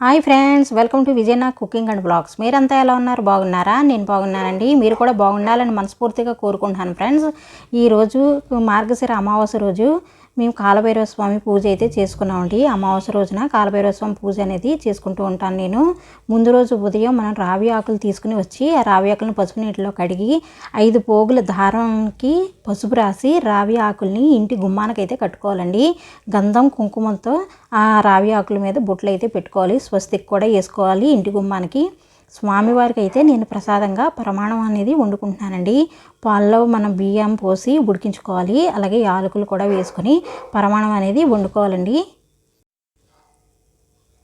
Hi friends welcome to Vijayana cooking and vlogs. మీరంతా ఎలా ఉన్నారు? బాగున్నారా? నేను బాగున్నానండి. మీరు కూడా బాగుండాలని మనస్ఫూర్తిగా కోరుకుంటున్నాను ఫ్రెండ్స్. ఈరోజు మార్గశిర అమావాస్య రోజు. మేము కాలభైరవ స్వామి పూజ అయితే చేసుకున్నామండి. అమావాస్య రోజున కాలభైరవ స్వామి పూజ అనేది చేసుకుంటూ ఉంటాను నేను. ముందు రోజు ఉదయం మనం రావి ఆకులు తీసుకుని వచ్చి ఆ రావి ఆకులను పసుపు నీటిలో కడిగి ఐదు పోగుల దారంకి పసుపు రాసి రావి ఆకుల్ని ఇంటి గుమ్మానికైతే కట్టుకోవాలండి. గంధం కుంకుమంతో ఆ రావి ఆకుల మీద బొట్లు అయితే పెట్టుకోవాలి. స్వస్తికి కూడా వేసుకోవాలి ఇంటి గుమ్మానికి. స్వామివారికి అయితే నేను ప్రసాదంగా ప్రమాణం అనేది వండుకుంటున్నానండి. పాలలో మనం బియ్యం పోసి ఉడికించుకోవాలి. అలాగే యాలకులు కూడా వేసుకొని ప్రమాణం అనేది వండుకోవాలండి.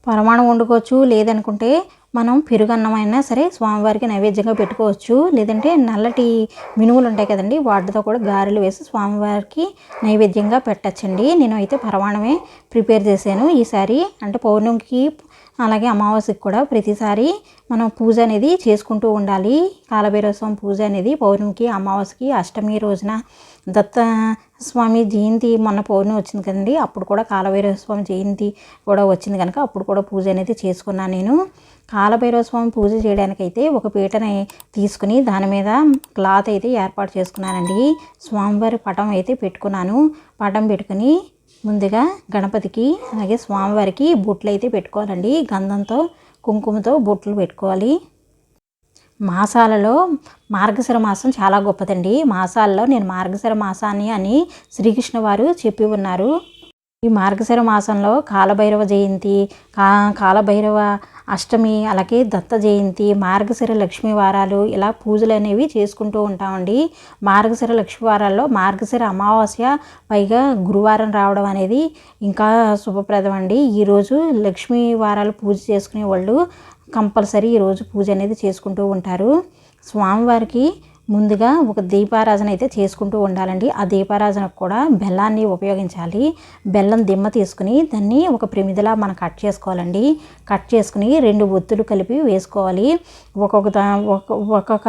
పరమాణం వండుకోవచ్చు. లేదనుకుంటే మనం పెరుగన్నమైనా అయినా సరే స్వామివారికి నైవేద్యంగా పెట్టుకోవచ్చు. లేదంటే నల్లటి మినుములు ఉంటాయి కదండి వాటితో కూడా గారెలు వేసి స్వామివారికి నైవేద్యంగా పెట్టచ్చండి. నేను అయితే పరమాణమే ప్రిపేర్ చేశాను. ఈసారి అంటే పౌర్ణమికి అలాగే అమావాస్యకి కూడా ప్రతిసారి మనం పూజ అనేది చేసుకుంటూ ఉండాలి. కాలభైరవస్వామి పూజ అనేది పౌర్ణమికి అమావాస్యకి అష్టమి రోజున. దత్త స్వామి జయంతి మొన్న పౌర్ణమి వచ్చింది కదండి. అప్పుడు కూడా కాలభైరవ స్వామి జయంతి కూడా వచ్చింది కనుక అప్పుడు కూడా పూజ అనేది చేసుకున్నాను నేను. కాలభైరవ స్వామి పూజ చేయడానికైతే ఒక పీటని తీసుకుని దాని మీద క్లాత్ అయితే ఏర్పాటు చేసుకున్నానండి. స్వామివారి పటం అయితే పెట్టుకున్నాను. పటం పెట్టుకుని ముందుగా గణపతికి అలాగే స్వామివారికి బొట్లు అయితే పెట్టుకోవాలండి. గంధంతో కుంకుమతో బొట్లు పెట్టుకోవాలి. మాసాలలో మార్గశిర మాసం చాలా గొప్పదండి. మాసాల్లో నేను మార్గశిర మాసాన్ని అని శ్రీకృష్ణ వారు చెప్పి ఉన్నారు. ఈ మార్గశిర మాసంలో కాలభైరవ జయంతి కా కాలభైరవ అష్టమి అలాగే దత్త జయంతి మార్గశిర లక్ష్మీ వారాలు ఇలా పూజలు అనేవి చేసుకుంటూ ఉంటామండి. మార్గశిర లక్ష్మీ వారాల్లో మార్గశిర అమావాస్య పైగా గురువారం రావడం అనేది ఇంకా శుభప్రదం అండి ఈరోజు లక్ష్మీ వారాలు పూజ చేసుకునే వాళ్ళు కంపల్సరీ ఈరోజు పూజ అనేది చేసుకుంటూ ఉంటారు. స్వామివారికి ముందుగా ఒక దీపారాధన అయితే చేసుకుంటూ ఉండాలండి. ఆ దీపారాజనకు కూడా బెల్లాన్ని ఉపయోగించాలి. బెల్లం దిమ్మ తీసుకుని దాన్ని ఒక ప్రమిదిలా మనం కట్ చేసుకోవాలండి. కట్ చేసుకుని రెండు ఒత్తులు కలిపి వేసుకోవాలి. ఒక్కొక్క దా ఒక్కొక్క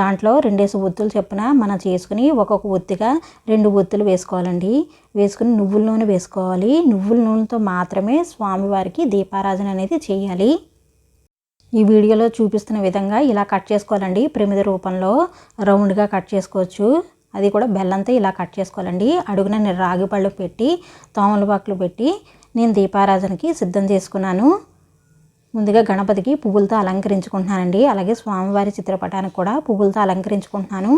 దాంట్లో రెండేసి ఒత్తులు చొప్పున మనం చేసుకుని ఒక్కొక్క ఒత్తిగా రెండు ఒత్తులు వేసుకోవాలండి. వేసుకుని నువ్వుల నూనె వేసుకోవాలి. నువ్వుల నూనెతో మాత్రమే స్వామివారికి దీపారాధన అనేది చేయాలి. ఈ వీడియోలో చూపిస్తున్న విధంగా ఇలా కట్ చేసుకోవాలండి. ప్రమిద రూపంలో రౌండ్గా కట్ చేసుకోవచ్చు. అది కూడా బెల్లంతో ఇలా కట్ చేసుకోవాలండి. అడుగున నేను రాగి పళ్ళు పెట్టి తోమలపాకులు పెట్టి నేను దీపారాధనకి సిద్ధం చేసుకున్నాను. ముందుగా గణపతికి పువ్వులతో అలంకరించుకుంటున్నానండి. అలాగే స్వామివారి చిత్రపటానికి కూడా పువ్వులతో అలంకరించుకుంటున్నాను.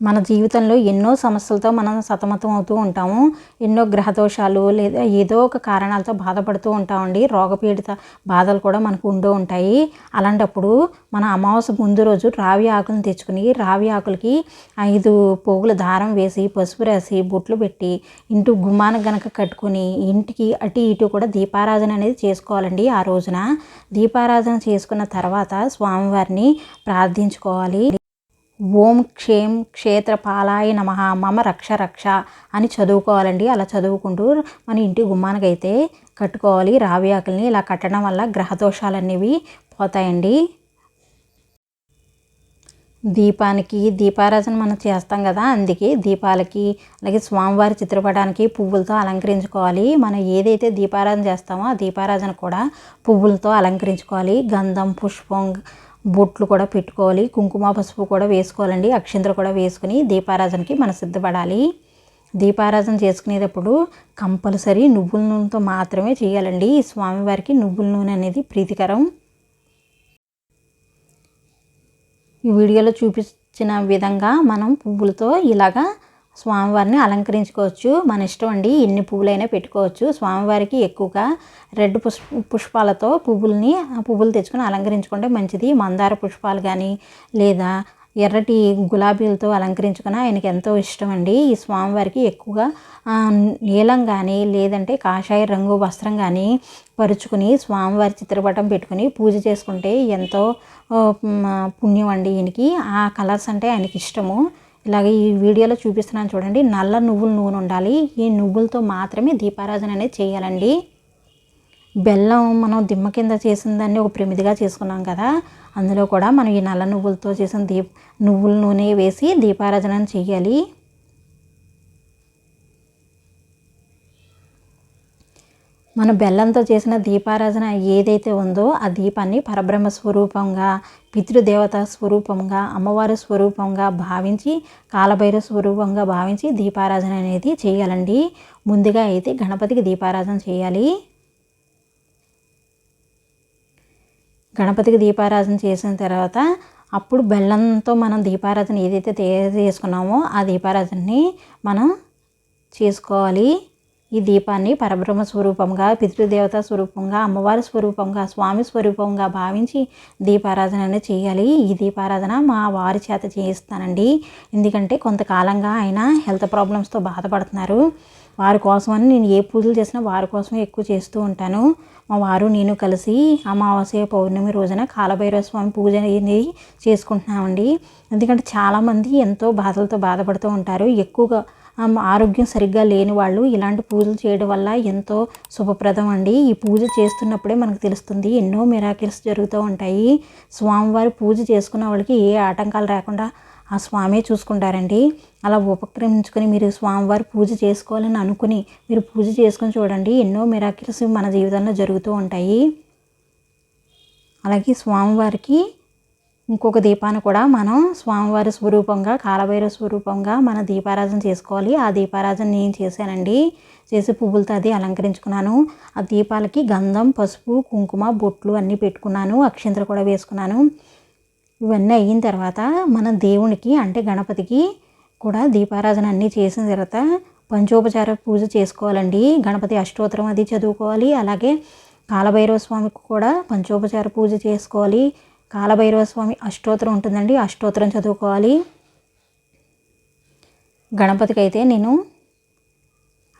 మన జీవితంలో ఎన్నో సమస్యలతో మనం సతమతం అవుతూ ఉంటాము. ఎన్నో గ్రహదోషాలు లేదా ఏదో ఒక కారణాలతో బాధపడుతూ ఉంటామండి. రోగపీడిత బాధలు కూడా మనకు ఉంటూ ఉంటాయి. అలాంటప్పుడు మన అమావాస్య ముందు రోజు రావి ఆకులను తెచ్చుకుని రావి ఆకులకి ఐదు పోగుల దారం వేసి పసుపు రాసి బొట్లు పెట్టి ఇంటి గుమ్మానికి గనక కట్టుకొని ఇంటికి అటు ఇటు కూడా దీపారాధన అనేది చేసుకోవాలండి ఆ రోజున. దీపారాధన చేసుకున్న తర్వాత స్వామివారిని ప్రార్థించుకోవాలి. ఓం క్షేం క్షేత్రపాలాయ నమ మమ రక్ష రక్ష అని చదువుకోవాలండి. అలా చదువుకుంటూ మన ఇంటి గుమ్మానికైతే కట్టుకోవాలి. రావి ఆకుల్ని ఇలా కట్టడం వల్ల గ్రహదోషాలు అనేవి పోతాయండి. దీపానికి దీపారాధన మనం చేస్తాం కదా అందుకే దీపాలకి అలాగే స్వామివారి చిత్రపటానికి పువ్వులతో అలంకరించుకోవాలి. మనం ఏదైతే దీపారాధన చేస్తామో ఆ దీపారాధన కూడా పువ్వులతో అలంకరించుకోవాలి. గంధం పుష్పం బొట్లు కూడా పెట్టుకోవాలి కుంకుమ పసుపు కూడా వేసుకోవాలండి. అక్షింతలు కూడా వేసుకుని దీపారాధనకి మనం సిద్ధపడాలి. దీపారాధన చేసుకునేటప్పుడు కంపల్సరీ నువ్వుల నూనెతో మాత్రమే చేయాలండి. ఈ స్వామివారికి నువ్వుల నూనె అనేది ప్రీతికరం. ఈ వీడియోలో చూపించిన విధంగా మనం పువ్వులతో ఇలాగా స్వామివారిని అలంకరించుకోవచ్చు. మన ఇష్టం అండి ఎన్ని పువ్వులైనా పెట్టుకోవచ్చు. స్వామివారికి ఎక్కువగా రెడ్ పుష్ప పుష్పాలతో పువ్వుల్ని ఆ పువ్వులు తెచ్చుకొని అలంకరించుకుంటే మంచిది. మందార పుష్పాలు కానీ లేదా ఎర్రటి గులాబీలతో అలంకరించుకుని ఆయనకి ఎంతో ఇష్టం అండి. ఈ స్వామివారికి ఎక్కువగా నీలం కానీ లేదంటే కాషాయ రంగు వస్త్రం కానీ పరుచుకుని స్వామివారి చిత్రపటం పెట్టుకుని పూజ చేసుకుంటే ఎంతో పుణ్యం అండి ఈయనకి. ఆ కలర్స్ అంటే ఆయనకి ఇష్టము. ఇలాగే ఈ వీడియోలో చూపిస్తున్నాను చూడండి. నల్ల నువ్వుల నూనె ఉండాలి. ఈ నువ్వులతో మాత్రమే దీపారాధన అనేది చేయాలండి. బెల్లం మనం దిమ్మ కింద చేసిన దాన్ని ఒక ప్రమిదిగా చేసుకున్నాం కదా. అందులో కూడా మనం ఈ నల్ల నువ్వులతో చేసిన దీప్ నువ్వుల నూనె వేసి దీపారాధన చేయాలి. మన బెల్లంతో చేసిన దీపారాధన ఏదైతే ఉందో ఆ దీపాన్ని పరబ్రహ్మ స్వరూపంగా పితృదేవత స్వరూపంగా అమ్మవారి స్వరూపంగా భావించి కాలభైర స్వరూపంగా భావించి దీపారాధన అనేది చేయాలండి. ముందుగా అయితే గణపతికి దీపారాధన చేయాలి. గణపతికి దీపారాధన చేసిన తర్వాత అప్పుడు బెల్లంతో మనం దీపారాధన ఏదైతే తయారు చేసుకున్నామో ఆ దీపారాధనని మనం చేసుకోవాలి. ఈ దీపాన్ని పరబ్రహ్మ స్వరూపంగా పితృదేవత స్వరూపంగా అమ్మవారి స్వరూపంగా స్వామి స్వరూపంగా భావించి దీపారాధన అనేది చేయాలి. ఈ దీపారాధన మా వారి చేత చేయిస్తానండి. ఎందుకంటే కొంతకాలంగా ఆయన హెల్త్ ప్రాబ్లమ్స్తో బాధపడుతున్నారు. వారి కోసమని నేను ఏ పూజలు చేసినా వారి కోసమే ఎక్కువ చేస్తూ ఉంటాను. మా వారు నేను కలిసి అమావాస్య పౌర్ణమి రోజున కాలభైరవ స్వామి పూజ అనేది చేసుకుంటున్నామండి. ఎందుకంటే చాలామంది ఎంతో బాధలతో బాధపడుతూ ఉంటారు. ఎక్కువగా ఆరోగ్యం సరిగ్గా లేని వాళ్ళు ఇలాంటి పూజలు చేయడం వల్ల ఎంతో శుభప్రదం అండి. ఈ పూజ చేస్తున్నప్పుడే మనకు తెలుస్తుంది ఎన్నో మిరాకిల్స్ జరుగుతూ ఉంటాయి. స్వామివారి పూజ చేసుకున్న వాళ్ళకి ఏ ఆటంకాలు రాకుండా ఆ స్వామే చూసుకుంటారండి. అలా ఉపక్రమించుకొని మీరు స్వామివారి పూజ చేసుకోవాలని అనుకుని మీరు పూజ చేసుకొని చూడండి ఎన్నో మిరాకిల్స్ మన జీవితంలో జరుగుతూ ఉంటాయి. అలాగే స్వామివారికి ఇంకొక దీపాన్ని కూడా మనం స్వామివారి స్వరూపంగా కాలభైరవ స్వరూపంగా మన దీపారాధన చేసుకోవాలి. ఆ దీపారాధన నేను చేశానండి. చేసి పువ్వులతో అది అలంకరించుకున్నాను. ఆ దీపాలకి గంధం పసుపు కుంకుమ బొట్లు అన్నీ పెట్టుకున్నాను. అక్షింతలు కూడా వేసుకున్నాను. ఇవన్నీ అయిన తర్వాత మన దేవునికి అంటే గణపతికి కూడా దీపారాధన అన్నీ చేసిన తర్వాత పంచోపచార పూజ చేసుకోవాలండి. గణపతి అష్టోత్తరం అది చదువుకోవాలి. అలాగే కాలభైరవ స్వామికి కూడా పంచోపచార పూజ చేసుకోవాలి. కాలభైరవ స్వామి అష్టోత్తరం ఉంటుందండి. అష్టోత్తరం చదువుకోవాలి. గణపతికి అయితే నేను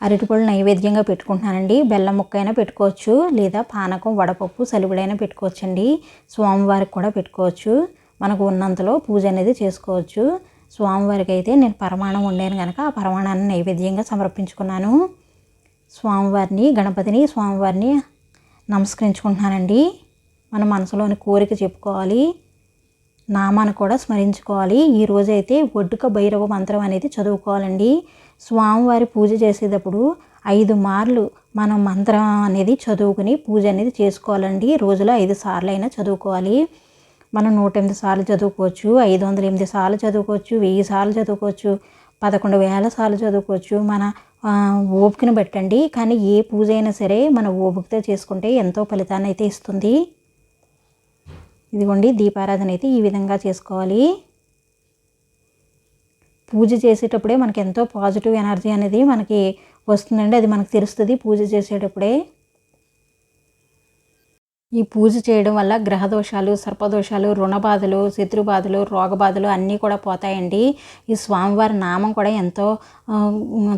అరటిపళ్ళు నైవేద్యంగా పెట్టుకుంటున్నానండి. బెల్లం ముక్క అయినా పెట్టుకోవచ్చు. లేదా పానకం వడపప్పు సలివిడైనా పెట్టుకోవచ్చండి. స్వామివారికి కూడా పెట్టుకోవచ్చు. మనకు ఉన్నంతలో పూజ అనేది చేసుకోవచ్చు. స్వామివారికి అయితే నేను పరమాణం వండాను కనుక ఆ పరమాణాన్ని నైవేద్యంగా సమర్పించుకున్నాను. స్వామివారిని గణపతిని స్వామివారిని నమస్కరించుకుంటున్నానండి. మన మనసులోని కోరిక చెప్పుకోవాలి. నామాన్ని కూడా స్మరించుకోవాలి. ఈ రోజైతే ఒడ్డుక భైరవ మంత్రం అనేది చదువుకోవాలండి. స్వామివారి పూజ చేసేటప్పుడు ఐదు మార్లు మనం మంత్రం అనేది చదువుకుని పూజ అనేది చేసుకోవాలండి. రోజులో ఐదు సార్లు అయినా చదువుకోవాలి. మనం నూట ఎనిమిది సార్లు చదువుకోవచ్చు ఐదు వందల ఎనిమిది సార్లు చదువుకోవచ్చు వెయ్యి సార్లు చదువుకోవచ్చు పదకొండు వేల సార్లు చదువుకోవచ్చు. మన ఓపికను పెట్టండి కానీ ఏ పూజ అయినా సరే మన ఓపికతో చేసుకుంటే ఎంతో ఫలితాన్ని అయితే ఇస్తుంది. ఇదిగోండి దీపారాధన అయితే ఈ విధంగా చేసుకోవాలి. పూజ చేసేటప్పుడే మనకి ఎంతో పాజిటివ్ ఎనర్జీ అనేది మనకి వస్తుందండి. అది మనకు తెలుస్తుంది పూజ చేసేటప్పుడే. ఈ పూజ చేయడం వల్ల గ్రహదోషాలు సర్పదోషాలు రుణబాధలు శత్రుబాధలు రోగబాధలు అన్నీ కూడా పోతాయండి. ఈ స్వామివారి నామం కూడా ఎంతో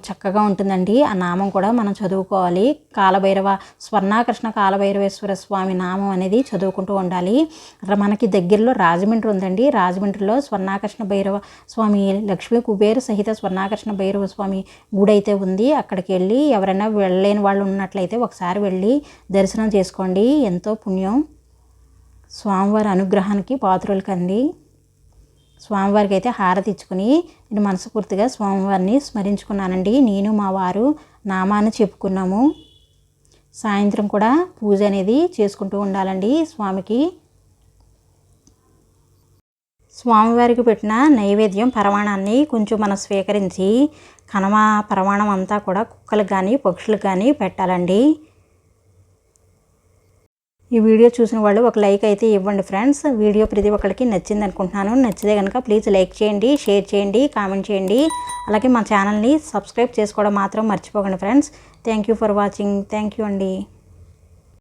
చక్కగా ఉంటుందండి. ఆ నామం కూడా మనం చదువుకోవాలి. కాలభైరవ స్వర్ణాకృష్ణ కాలభైరవేశ్వర స్వామి నామం అనేది చదువుకుంటూ ఉండాలి. మనకి దగ్గరలో రాజమండ్రి ఉందండి. రాజమండ్రిలో స్వర్ణాకృష్ణ భైరవ స్వామి లక్ష్మీ కుబేర సహిత స్వర్ణాకృష్ణ భైరవ స్వామి గుడి అయితే ఉంది. అక్కడికి వెళ్ళి ఎవరైనా వెళ్ళలేని వాళ్ళు ఉన్నట్లయితే ఒకసారి వెళ్ళి దర్శనం చేసుకోండి. ఎంతో పుణ్యం. స్వామివారి అనుగ్రహానికి పాత్రలు కంది. స్వామివారికి అయితే హారతి ఇచ్చుకుని నేను మనస్ఫూర్తిగా స్వామివారిని స్మరించుకున్నానండి. నేను మా వారు నామాన్ని చెప్పుకున్నాము. సాయంత్రం కూడా పూజ అనేది చేసుకుంటూ ఉండాలండి స్వామికి. స్వామివారికి పెట్టిన నైవేద్యం పరమాణాన్ని కొంచెం మనం స్వీకరించి కనమ పరమాణం అంతా కూడా కుక్కలకు కానీ పక్షులకు కానీ పెట్టాలండి. ఈ వీడియో చూసిన వాళ్ళు ఒక లైక్ అయితే ఇవ్వండి ఫ్రెండ్స్. వీడియో ప్రతి ఒక్కరికి నచ్చింది అనుకుంటున్నాను. నచ్చితే కనుక ప్లీజ్ లైక్ చేయండి షేర్ చేయండి కామెంట్ చేయండి. అలాగే మా ఛానల్ని సబ్స్క్రైబ్ చేసుకోవడం మాత్రం మర్చిపోకండి friends. Thank you for watching. Thank you అండి.